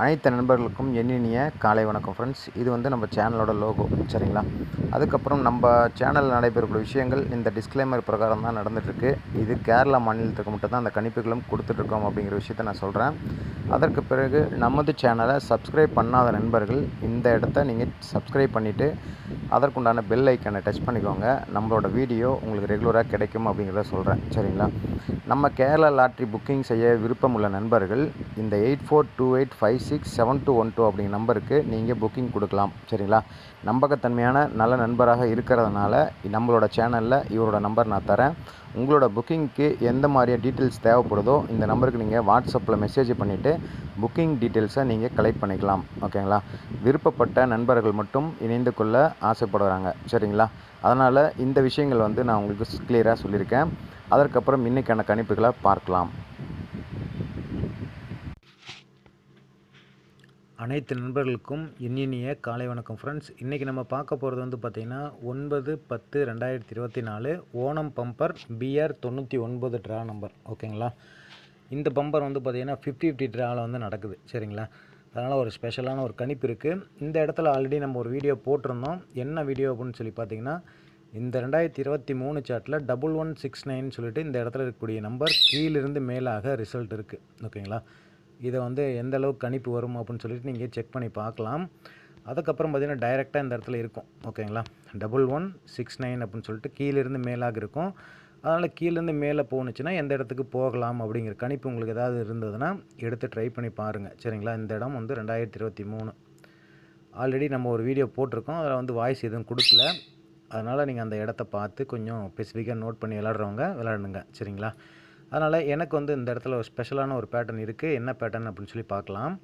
அனைத்து நண்பர்களுக்கும் எண்ணினிய காலை வணக்கம் ஃப்ரெண்ட்ஸ் இது வந்து நம்ம சேனலோட லோகோ சரிங்களா? அதுக்கப்புறம் நம்ம சேனலில் நடைபெறக்கூடிய விஷயங்கள் இந்த டிஸ்க்ளைமர் பிரகாரம் தான் நடந்துகிட்ருக்கு இது கேரளா மாநிலத்துக்கு மட்டும் தான் அந்த கணிப்புகளும் கொடுத்துட்ருக்கோம் அப்படிங்கிற விஷயத்த நான் சொல்கிறேன் அதற்கு பிறகு நமது சேனலை சப்ஸ்கிரைப் பண்ணாத நண்பர்கள் இந்த இடத்த நீங்கள் சப்ஸ்கிரைப் பண்ணிவிட்டு அதற்குண்டான பெல் ஐக்கனை டச் பண்ணிக்கோங்க. நம்மளோட வீடியோ உங்களுக்கு ரெகுலராக கிடைக்கும் அப்படிங்கிறத சொல்கிறேன் சரிங்களா? நம்ம கேரளா லாட்ரி புக்கிங் செய்ய விருப்பம் உள்ள நண்பர்கள் இந்த eight four two eight five six seven two one two அப்படிங்கிற நம்பருக்கு நீங்கள் புக்கிங் கொடுக்கலாம். சரிங்களா? நம்பகத்தன்மையான நல்ல நண்பராக இருக்கிறதுனால நம்மளோட சேனலில் இவரோட நம்பர் நான் தரேன். உங்களோட புக்கிங்க்கு எந்த மாதிரியான டீட்டெயில்ஸ் தேவைப்படுதோ இந்த நம்பருக்கு நீங்கள் வாட்ஸ்அப்பில் மெசேஜ் பண்ணிவிட்டு புக்கிங் டீட்டெயில்ஸை நீங்கள் கலெக்ட் பண்ணிக்கலாம். ஓகேங்களா விருப்பப்பட்ட நண்பர்கள் மட்டும் இணைந்து கொள்ள ஆசைப்படுறாங்க. சரிங்களா? அதனால் இந்த விஷயங்கள் வந்து நான் உங்களுக்கு கிளியராக சொல்லியிருக்கேன். அதற்கப்புறம் இன்றைக்கான கணிப்புகளை பார்க்கலாம். அனைத்து நண்பர்களுக்கும் இன்னினிய காலை வணக்கம் ஃப்ரெண்ட்ஸ் இன்றைக்கி நம்ம பார்க்க போகிறது வந்து பார்த்திங்கன்னா ஒன்பது பத்து ரெண்டாயிரத்தி இருபத்தி நாலு ஓணம் பம்பர் பிஆர் தொண்ணூற்றி ஒன்பது ட்ரா நம்பர் ஓகேங்களா இந்த பம்பர் வந்து பார்த்திங்கன்னா ஃபிஃப்டி ஃபிஃப்டி ட்ராவில் வந்து நடக்குது. சரிங்களா? அதனால் ஒரு ஸ்பெஷலான ஒரு கணிப்பு இருக்குது இந்த இடத்துல ஆல்ரெடி நம்ம ஒரு வீடியோ போட்டிருந்தோம். என்ன வீடியோ அப்படின்னு சொல்லி பார்த்தீங்கன்னா இந்த ரெண்டாயிரத்தி இருபத்தி மூணு சார்ட்டில் டபுள் ஒன் சிக்ஸ் நைன் சொல்லிட்டு இந்த இடத்துல இருக்கக்கூடிய நம்பர் கீழிருந்து மேலாக ரிசல்ட் இருக்குது ஓகேங்களா இதை வந்து எந்த அளவுக்கு கணிப்பு வரும் அப்படின்னு சொல்லிட்டு நீங்கள் செக் பண்ணி பார்க்கலாம். அதுக்கப்புறம் பார்த்தீங்கன்னா டைரெக்டாக இந்த இடத்துல இருக்கும். ஓகேங்களா? டபுள் ஒன் சிக்ஸ் நைன் அப்படின்னு சொல்லிட்டு கீழேருந்து மேலாக இருக்கும். அதனால் கீழேருந்து மேலே போணுச்சுன்னா எந்த இடத்துக்கு போகலாம் அப்படிங்கிற கணிப்பு உங்களுக்கு ஏதாவது இருந்ததுன்னா எடுத்து ட்ரை பண்ணி பாருங்கள் சரிங்களா? இந்த இடம் வந்து ரெண்டாயிரத்தி இருபத்தி மூணு. ஆல்ரெடி நம்ம ஒரு வீடியோ போட்டிருக்கோம். அதில் வந்து வாய்ஸ் எதுவும் கொடுக்கல. அதனால் நீங்கள் அந்த இடத்த பார்த்து கொஞ்சம் ஸ்பெசிஃபிக்காக நோட் பண்ணி விளாட்றவங்க விளாடுங்க சரிங்களா? அதனால் எனக்கு வந்து இந்த இடத்துல ஒரு ஸ்பெஷலான ஒரு பேட்டர்ன் இருக்குது என்ன பேட்டர்ன் அப்படின்னு சொல்லி பார்க்கலாம்.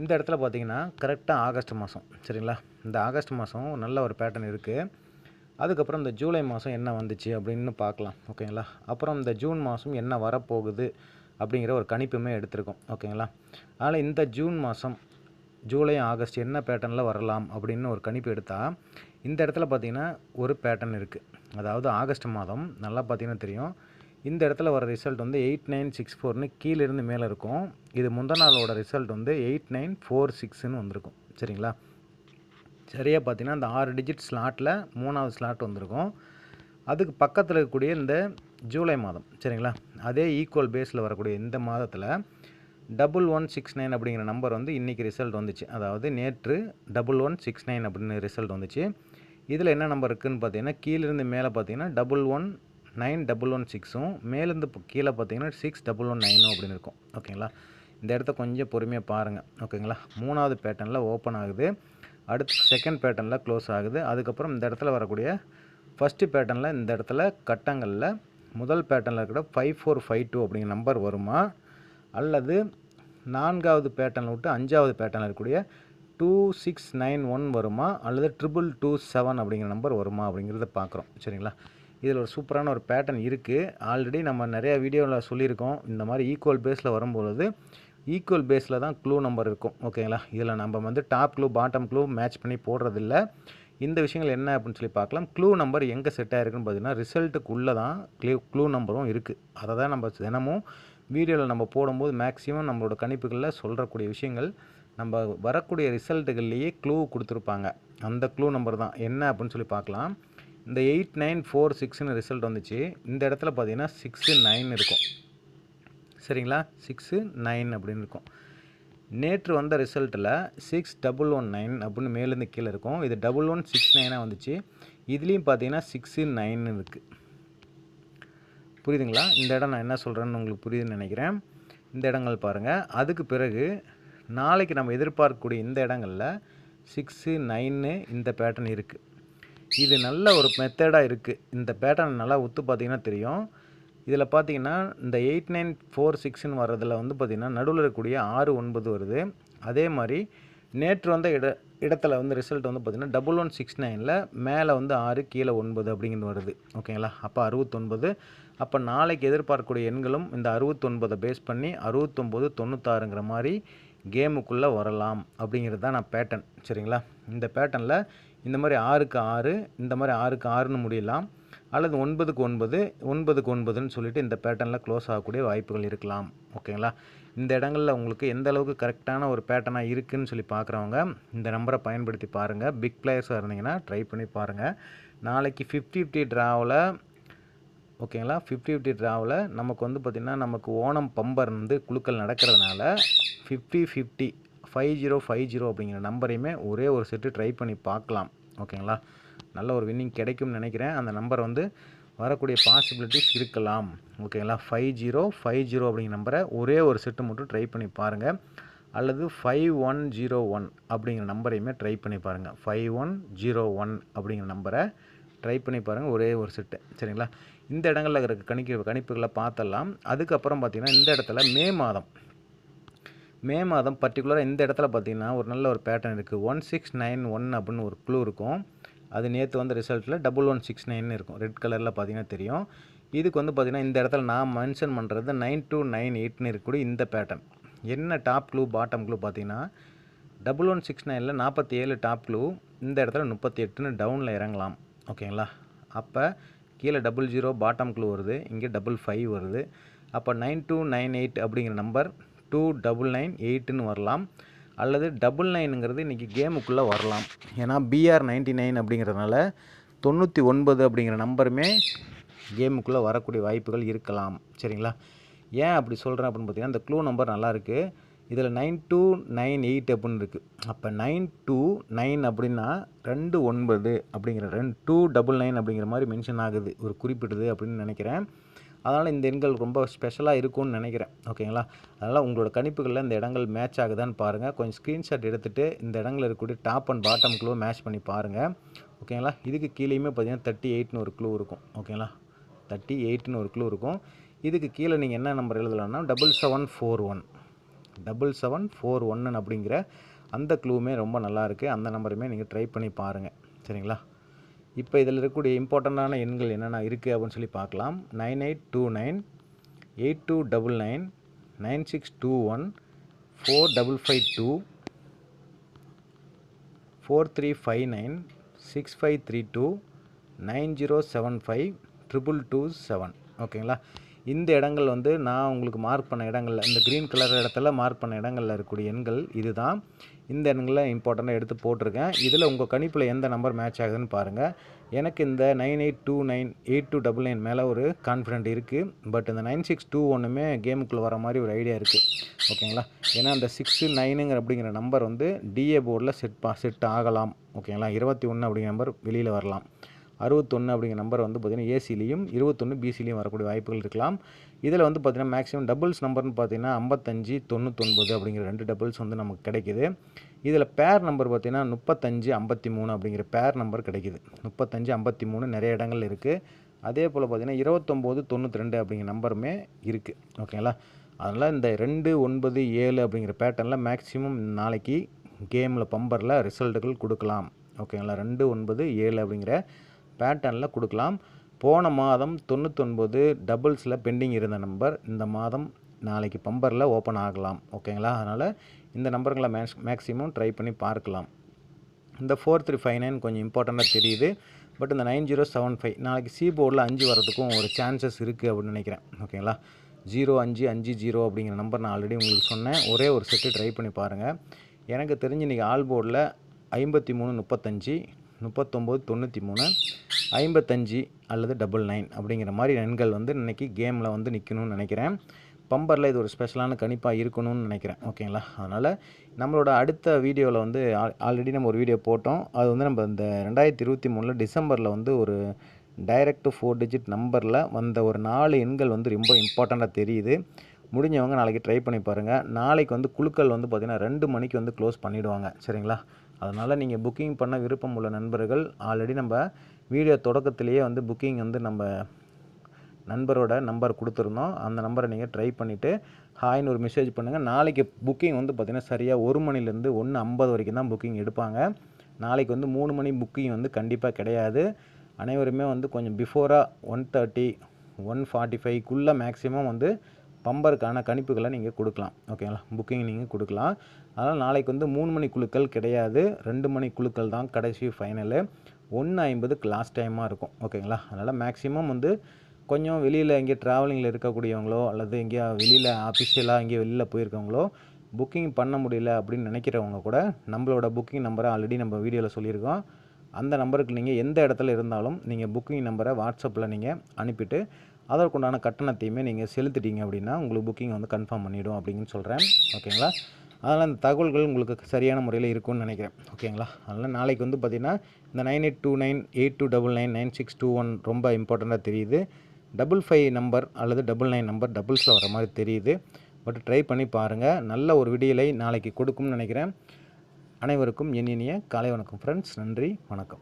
இந்த இடத்துல பார்த்தீங்கன்னா கரெக்டாக ஆகஸ்ட் மாதம் சரிங்களா? இந்த ஆகஸ்ட் மாதம் நல்ல ஒரு பேட்டர்ன் இருக்குது அதுக்கப்புறம் இந்த ஜூலை மாதம் என்ன வந்துச்சு அப்படின்னு பார்க்கலாம் ஓகேங்களா? அப்புறம் இந்த ஜூன் மாதம் என்ன வரப்போகுது அப்படிங்கிற ஒரு கணிப்புமே எடுத்திருக்கோம் ஓகேங்களா? அதனால் இந்த ஜூன் மாதம் ஜூலை ஆகஸ்ட் என்ன பேட்டர்னில் வரலாம் அப்படின்னு ஒரு கணிப்பு எடுத்தால் இந்த இடத்துல பார்த்திங்கன்னா ஒரு பேட்டர்ன் இருக்குது அதாவது ஆகஸ்ட் மாதம் நல்லா பார்த்திங்கன்னா தெரியும். இந்த இடத்துல வர ரிசல்ட் வந்து எயிட் நைன் சிக்ஸ் ஃபோர்னு கீழேருந்து மேலே இருக்கும். இது முந்த நாளோட ரிசல்ட் வந்து எயிட் நைன் ஃபோர் சிக்ஸ்னு வந்திருக்கும். சரிங்களா? சரியாக பார்த்தீங்கன்னா இந்த ஆறு டிஜிட் ஸ்லாட்டில் மூணாவது ஸ்லாட் வந்திருக்கும். அதுக்கு பக்கத்தில் இருக்கக்கூடிய இந்த ஜூலை மாதம் சரிங்களா? அதே ஈக்குவல் பேஸில் வரக்கூடிய இந்த மாதத்தில் டபுள் ஒன் சிக்ஸ் நைன் அப்படிங்கிற நம்பர் வந்து இன்றைக்கி ரிசல்ட் வந்துச்சு. அதாவது நேற்று டபுள் ஒன் சிக்ஸ் நைன் அப்படின்னு ரிசல்ட் வந்துச்சு. இதில் என்ன நம்பர் இருக்குதுன்னு பார்த்தீங்கன்னா கீழிருந்து மேலே பார்த்தீங்கன்னா double one nine double one சிக்ஸும் மேலேருந்து கீழே பார்த்தீங்கன்னா சிக்ஸ் டபுள் ஒன் நைனும் அப்படின்னு இருக்கும். ஓகேங்களா? இந்த இடத்த கொஞ்சம் பொறுமையாக பாருங்கள் ஓகேங்களா? மூணாவது பேட்டர்னில் ஓப்பன் ஆகுது. அடுத்து செகண்ட் பேட்டர்னில் க்ளோஸ் ஆகுது. அதுக்கப்புறம் இந்த இடத்துல வரக்கூடிய ஃபஸ்ட்டு பேட்டர்னில் இந்த இடத்துல கட்டங்களில் முதல் பேட்டர்னில் இருக்கிற ஃபைவ் ஃபோர் ஃபைவ் டூ அப்படிங்கிற நம்பர் வருமா? அல்லது நான்காவது பேட்டர்னில் விட்டு அஞ்சாவது பேட்டர்னில் இருக்கக்கூடிய டூ சிக்ஸ் நைன் ஒன் வருமா? அல்லது ட்ரிபிள் டூ செவன் அப்படிங்கிற நம்பர் வருமா அப்படிங்கிறத பார்க்குறோம். சரிங்களா? இதில் ஒரு சூப்பரான ஒரு பேட்டர்ன் இருக்குது ஆல்ரெடி நம்ம நிறையா வீடியோவில் சொல்லியிருக்கோம். இந்த மாதிரி ஈக்குவல் பேஸில் வரும்பொழுது ஈக்குவல் பேஸில் தான் க்ளூ நம்பர் இருக்கும். ஓகேங்களா இதில் நம்ம வந்து top clue bottom clue match பண்ணி போடுறதில்ல. இந்த விஷயங்கள் என்ன அப்படின்னு சொல்லி பார்க்கலாம். க்ளூ நம்பர் எங்கே செட் ஆகிருக்குன்னு பார்த்தீங்கன்னா ரிசல்ட்டுக்குள்ளே தான் க்ளூ க்ளூ நம்பரும் இருக்குது அதை தான் நம்ம தினமும் வீடியோவில் நம்ம போடும்போது மேக்ஸிமம் நம்மளோட கணிப்புகளில் சொல்கிறக்கூடிய விஷயங்கள் நம்ம வரக்கூடிய ரிசல்ட்டுகள்லேயே க்ளூ கொடுத்துருப்பாங்க. அந்த க்ளூ நம்பர் தான். என்ன அப்படின்னு சொல்லி பார்க்கலாம். இந்த எயிட் நைன் ஃபோர் சிக்ஸ்னு ரிசல்ட் வந்துச்சு. இந்த இடத்துல பார்த்தீங்கன்னா சிக்ஸு நைன் இருக்கும். சரிங்களா? சிக்ஸு நைன் அப்படின்னு இருக்கும். நேற்று வந்த ரிசல்ட்டில் சிக்ஸ் டபுள் ஒன் நைன் அப்படின்னு மேலேருந்து கீழே இருக்கும். இது டபுள் ஒன் சிக்ஸ் நைனாக வந்துச்சு. இதுலேயும் பார்த்தீங்கன்னா சிக்ஸு நைன் இருக்குது புரியுதுங்களா? இந்த இடம் நான் என்ன சொல்கிறேன்னு உங்களுக்கு புரியுதுன்னு நினைக்கிறேன். இந்த இடங்கள் பாருங்கள் அதுக்கு பிறகு நாளைக்கு நம்ம எதிர்பார்க்கக்கூடிய இந்த இடங்களில் சிக்ஸு நைன்னு இந்த பேட்டர்ன் இருக்குது இது நல்ல ஒரு மெத்தடாக இருக்குது இந்த பேட்டர்ன் நல்லா ஒத்து பார்த்தீங்கன்னா தெரியும். இதில் பார்த்தீங்கன்னா இந்த எயிட் நைன் ஃபோர் சிக்ஸ்னு வர்றதில் வந்து பார்த்திங்கன்னா நடுவில் இருக்கக்கூடிய ஆறு ஒன்பது வருது. அதே மாதிரி நேற்று வந்த இட இடத்துல வந்து ரிசல்ட் வந்து பார்த்திங்கன்னா டபுள் ஒன் சிக்ஸ் நைனில் மேலே வந்து ஆறு கீழே ஒன்பது அப்படிங்கிறது வருது. ஓகேங்களா அப்போ அறுபத்தொன்பது. அப்போ நாளைக்கு எதிர்பார்க்கக்கூடிய எண்களும் இந்த அறுபத்தொன்பதை பேஸ் பண்ணி அறுபத்தொம்போது தொண்ணூத்தாறுங்கிற மாதிரி கேமுக்குள்ளே வரலாம் அப்படிங்கிறது தான் நான் பேட்டர்ன் சரிங்களா? இந்த பேட்டர்னில் இந்த மாதிரி ஆறுக்கு ஆறு இந்த மாதிரி ஆறுக்கு ஆறுன்னு முடியலாம். அல்லது ஒன்பதுக்கு ஒன்பது ஒன்பதுக்கு ஒன்பதுன்னு சொல்லிட்டு இந்த பேட்டர்னில் க்ளோஸ் ஆகக்கூடிய வாய்ப்புகள் இருக்கலாம். ஓகேங்களா? இந்த இடங்களில் உங்களுக்கு எந்த அளவுக்கு கரெக்டான ஒரு பேட்டர்னாக இருக்குதுன்னு சொல்லி பார்க்குறவங்க இந்த நம்பரை பயன்படுத்தி பாருங்கள் பிக் பிளேயர்ஸாக இருந்தீங்கன்னா ட்ரை பண்ணி பாருங்கள் நாளைக்கு ஃபிஃப்டி ஃபிஃப்டி ட்ராவில் ஓகேங்களா? ஃபிஃப்டி ஃபிஃப்டி ட்ராவில் நமக்கு வந்து பார்த்திங்கன்னா நமக்கு ஓணம் பம்பர் வந்து குழுக்கள் நடக்கிறதுனால fifty fifty five zero five zero அப்படிங்கிற நம்பரையுமே ஒரே ஒரு செட்டு ட்ரை பண்ணி பார்க்கலாம். ஓகேங்களா நல்ல ஒரு வின்னிங் கிடைக்கும்னு நினைக்கிறேன். அந்த நம்பர் வந்து வரக்கூடிய பாசிபிலிட்டிஸ் இருக்கலாம். ஓகேங்களா ஃபைவ் ஜீரோ ஃபைவ் ஜீரோ அப்படிங்கிற நம்பரை ஒரே ஒரு செட்டு மட்டும் ட்ரை பண்ணி பாருங்கள் அல்லது ஃபைவ் ஒன் ஜீரோ ஒன் அப்படிங்கிற நம்பரையுமே ட்ரை பண்ணி பாருங்கள் ஃபைவ் ஒன் ஜீரோ ஒன் அப்படிங்கிற நம்பரை ட்ரை பண்ணி பாருங்கள் ஒரே ஒரு செட்டு சரிங்களா? இந்த இடங்களில் இருக்கிற கணிக்க கணிப்புகளை பார்த்தலாம் அதுக்கப்புறம் பார்த்திங்கன்னா இந்த இடத்துல மே மாதம் மே மாதம் பர்டிகுலராக இந்த இடத்துல பார்த்தீங்கன்னா ஒரு நல்ல ஒரு பேட்டர்ன் இருக்குது ஒன் சிக்ஸ் நைன் ஒன் அப்படின்னு ஒரு க்ளூ இருக்கும். அது நேற்று வந்து ரிசல்ட்டில் டபுள் ஒன் சிக்ஸ் நைன் இருக்கும். ரெட் கலரில் பார்த்தீங்கன்னா தெரியும். இதுக்கு வந்து பார்த்திங்கன்னா இந்த இடத்துல நான் மென்ஷன் பண்ணுறது நைன் டூ நைன் எயிட்னு இருக்கக்கூடிய இந்த பேட்டர்ன் என்ன டாப் க்ளூ பாட்டம் க்ளூ பார்த்தீங்கன்னா டபுள் ஒன் சிக்ஸ் நைனில் நாற்பத்தி ஏழு டாப் க்ளூ இந்த இடத்துல முப்பத்தி எட்டுன்னு டவுனில் இறங்கலாம். ஓகேங்களா? அப்போ கீழே டபுள் ஜீரோ பாட்டம் க்ளூ வருது. இங்கே டபுள் ஃபைவ் வருது. அப்போ நைன் டூ நைன் எயிட் அப்படிங்கிற நம்பர் டூ டபுள் நைன் எயிட்டுன்னு வரலாம். அல்லது டபுள் நைனுங்கிறது இன்றைக்கி கேமுக்குள்ளே வரலாம். ஏன்னா பிஆர் நைன்டி நைன் அப்படிங்கிறதுனால தொண்ணூற்றி ஒன்பது அப்படிங்கிற நம்பருமே கேமுக்குள்ளே வரக்கூடிய வாய்ப்புகள் இருக்கலாம். சரிங்களா? ஏன் அப்படி சொல்கிறேன் அப்படின்னு பார்த்தீங்கன்னா இந்த க்ளூ நம்பர் நல்லா இருக்குது இதில் நைன் டூ நைன் எயிட் அப்படின்னு இருக்குது அப்போ நைன் டூ நைன் அப்படின்னா ரெண்டு ஒன்பது அப்படிங்கிற ரெண்டு டூ டபுள் நைன் அப்படிங்கிற மாதிரி மென்ஷன் ஆகுது. ஒரு குறிப்பிடுது அப்படின்னு நினைக்கிறேன். அதனால் இந்த எண்கள் ரொம்ப ஸ்பெஷலாக இருக்கும்னு நினைக்கிறேன். ஓகேங்களா அதனால் உங்களோட கணிப்புகளில் இந்த இடங்கள் மேட்ச் ஆகுதான்னு பாருங்கள் கொஞ்சம் ஸ்க்ரீன்ஷாட் எடுத்துகிட்டு இந்த இடங்களில் இருக்கக்கூடிய top and bottom clue match பண்ணி பாருங்கள் ஓகேங்களா இதுக்கு கீழேயுமே பார்த்தீங்கன்னா தேர்ட்டி எயிட்னு ஒரு க்ளூ இருக்கும். ஓகேங்களா தேர்ட்டி எயிட்னு ஒரு க்ளூ இருக்கும். இதுக்கு கீழே நீங்கள் என்ன number எழுதலாம்னா double seven four one double seven four ஒன்னு அப்படிங்கிற அந்த க்ளூவுமே ரொம்ப நல்லாயிருக்கு அந்த நம்பருமே நீங்கள் ட்ரை பண்ணி பாருங்கள் சரிங்களா? இப்போ இதில் இருக்கக்கூடிய இம்பார்ட்டண்ட்டான எண்கள் என்னென்ன இருக்குது அப்படின்னு சொல்லி பார்க்கலாம். Nine eight two nine eight two double nine nine six two one four double five two four three five nine six five three two nine zero seven five triple two seven. ஓகேங்களா? இந்த இடங்கள் வந்து நான் உங்களுக்கு mark பண்ண இடங்களில் இந்த green colour இடத்துல மார்க் பண்ண இடங்களில் இருக்கக்கூடிய எண்கள் இதுதான். இந்த எண்களில் இம்பார்ட்டண்ட்டாக எடுத்து போட்டிருக்கேன். இதில் உங்கள் கணிப்பில் எந்த நம்பர் மேட்ச் ஆகுதுன்னு பாருங்கள் எனக்கு இந்த nine eight two nine eight two double nine மேலே ஒரு கான்ஃபிடென்ட் இருக்குது பட் இந்த நைன் சிக்ஸ் டூ ஒன்றுமே கேமுக்குள்ளே வர மாதிரி ஒரு ஐடியா இருக்குது ஓகேங்களா ஏன்னா அந்த சிக்ஸு நைனுங்கிற அப்படிங்கிற நம்பர் வந்து டிஏ போர்டில் செட் பா செட் ஆகலாம். ஓகேங்களா இருபத்தி ஒன்று அப்படிங்கிற நம்பர் வெளியில் வரலாம். அறுபத்தொன்று அப்படிங்கிற நம்பர் வந்து பார்த்திங்கன்னா ஏசிலையும் இருபத்தொன்று பிசிலையும் வரக்கூடிய வாய்ப்புகள் இருக்கலாம். இதில் வந்து பார்த்திங்கன்னா மேக்ஸிமம் டபுள்ஸ் நம்பர்னு பார்த்தீங்கன்னா ஐம்பத்தஞ்சு தொண்ணூத்தொன்பது அப்படிங்கிற ரெண்டு டபுள்ஸ் வந்து நமக்கு கிடைக்குது. இதில் பேர் நம்பர் பார்த்திங்கன்னா முப்பத்தஞ்சு ஐம்பத்தி மூணு அப்படிங்கிற பேர் நம்பர் கிடைக்குது. முப்பத்தஞ்சு ஐம்பத்தி மூணு நிறைய இடங்கள் இருக்குது அதே போல் பார்த்திங்கன்னா இருபத்தொம்போது தொண்ணூற்றி ரெண்டு அப்படிங்கிற நம்பருமே இருக்குது ஓகேங்களா அதனால் இந்த ரெண்டு ஒன்பது ஏழு அப்படிங்கிற பேட்டர்னில் மேக்ஸிமம் நாளைக்கு கேமில் பம்பரில் ரிசல்ட்டுகள் கொடுக்கலாம். ஓகேங்களா ரெண்டு ஒன்பது ஏழு அப்படிங்கிற பேட்டர்னில் கொடுக்கலாம். போன மாதம் தொண்ணூத்தொன்பது டபுள்ஸில் பெண்டிங் இருந்த நம்பர் இந்த மாதம் நாளைக்கு பம்பரில் ஓப்பன் ஆகலாம். ஓகேங்களா அதனால் இந்த நம்பருங்களை மேக்ஸ் மேக்ஸிமம் ட்ரை பண்ணி பார்க்கலாம். இந்த ஃபோர் த்ரீ ஃபைவ் நைன் கொஞ்சம் இம்பார்ட்டண்ட்டாக தெரியுது. பட் இந்த நைன் ஜீரோ செவன் ஃபைவ் நாளைக்கு சி போர்டில் அஞ்சு வரதுக்கும் ஒரு சான்சஸ் இருக்குது அப்படின்னு நினைக்கிறேன். ஓகேங்களா ஜீரோ அஞ்சு அஞ்சு ஜீரோ அப்படிங்கிற நம்பர் நான் ஆல்ரெடி உங்களுக்கு சொன்னேன். ஒரே ஒரு செட்டு ட்ரை பண்ணி பாருங்கள் எனக்கு தெரிஞ்சு இன்றைக்கி ஆல் போர்டில் ஐம்பத்தி மூணு முப்பத்தஞ்சு முப்பத்தொம்போது தொண்ணூற்றி மூணு ஐம்பத்தஞ்சு அல்லது டபுள் நைன் அப்படிங்கிற மாதிரி எண்கள் வந்து இன்றைக்கி கேமில் வந்து நிற்கணும்னு நினைக்கிறேன். பம்பரில் இது ஒரு ஸ்பெஷலான கணிப்பாக இருக்கணும்னு நினைக்கிறேன். ஓகேங்களா? அதனால் நம்மளோட அடுத்த வீடியோவில் வந்து ஆல்ரெடி நம்ம ஒரு வீடியோ போட்டோம். அது வந்து நம்ம இந்த ரெண்டாயிரத்தி இருபத்தி மூணில் டிசம்பரில் வந்து ஒரு டைரக்ட் ஃபோர் டிஜிட் நம்பரில் வந்த ஒரு நாலு எண்கள் வந்து ரொம்ப இம்பார்ட்டண்ட்டாக தெரியுது. முடிஞ்சவங்க நாளைக்கு ட்ரை பண்ணி பாருங்கள் நாளைக்கு வந்து குழுக்கள் வந்து பார்த்திங்கன்னா ரெண்டு மணிக்கு வந்து க்ளோஸ் பண்ணிவிடுவாங்க சரிங்களா? அதனால் நீங்கள் புக்கிங் பண்ண விருப்பம் உள்ள நண்பர்கள் ஆல்ரெடி நம்ம வீடியோ தொடக்கத்திலேயே வந்து புக்கிங் வந்து நம்ம நண்பரோட நம்பர் கொடுத்துருந்தோம். அந்த நம்பரை நீங்கள் ட்ரை பண்ணிவிட்டு ஹாய்னு ஒரு மெசேஜ் பண்ணுங்கள் நாளைக்கு புக்கிங் வந்து பார்த்திங்கன்னா சரியாக ஒரு மணிலேருந்து ஒன்று ஐம்பது வரைக்கும் தான் புக்கிங் எடுப்பாங்க. நாளைக்கு வந்து மூணு மணி புக்கிங் வந்து கண்டிப்பாக கிடையாது. அனைவருமே வந்து கொஞ்சம் பிஃபோராக ஒன் தேர்ட்டி ஒன் ஃபார்ட்டி ஃபைவ்க்குள்ளே மேக்ஸிமம் வந்து பம்பருக்கான கணிப்புகளை நீங்கள் கொடுக்கலாம். ஓகேங்களா புக்கிங் நீங்கள் கொடுக்கலாம். அதனால் நாளைக்கு வந்து மூணு மணி குழுக்கள் கிடையாது. ரெண்டு மணி குழுக்கள் தான் கடைசி ஃபைனலு ஒன்று ஐம்பதுக்கு லாஸ்ட் டைமாக இருக்கும். ஓகேங்களா அதனால் மேக்ஸிமம் வந்து கொஞ்சம் வெளியில் எங்கேயோ ட்ராவலிங்கில் இருக்கக்கூடியவங்களோ அல்லது எங்கேயோ வெளியில் அஃபிஷியலாக எங்கேயோ வெளியில் போயிருக்கவங்களோ புக்கிங் பண்ண முடியல அப்படின்னு நினைக்கிறவங்க கூட நம்மளோட புக்கிங் நம்பரை ஆல்ரெடி நம்ம வீடியோவில் சொல்லியிருக்கோம். அந்த நம்பருக்கு நீங்கள் எந்த இடத்துல இருந்தாலும் நீங்கள் புக்கிங் நம்பரை வாட்ஸ்அப்பில் நீங்கள் அனுப்பிட்டு அதற்குண்டான கட்டணத்தையுமே நீங்கள் செலுத்திட்டீங்க அப்படின்னா உங்களுக்கு புக்கிங் வந்து கன்ஃபார்ம் பண்ணிவிடும் அப்படின்னு சொல்கிறேன் ஓகேங்களா? அதனால் அந்த தகவல்கள் உங்களுக்கு சரியான முறையில் இருக்கும்னு நினைக்கிறேன். ஓகேங்களா? அதனால் நாளைக்கு வந்து பார்த்திங்கன்னா இந்த nine eight two nine eight two double nine nine six two one ரொம்ப இம்பார்ட்டண்ட்டாக தெரியுது. டபுள் ஃபைவ் நம்பர் அல்லது டபுள் நைன் நம்பர் டபுள்ஸில் வர மாதிரி தெரியுது. பட் ட்ரை பண்ணி பாருங்கள் நல்ல ஒரு விடியலை நாளைக்கு கொடுக்கும்னு நினைக்கிறேன். அனைவருக்கும் என் இனிய காலை வணக்கம் ஃப்ரெண்ட்ஸ் நன்றி. வணக்கம்.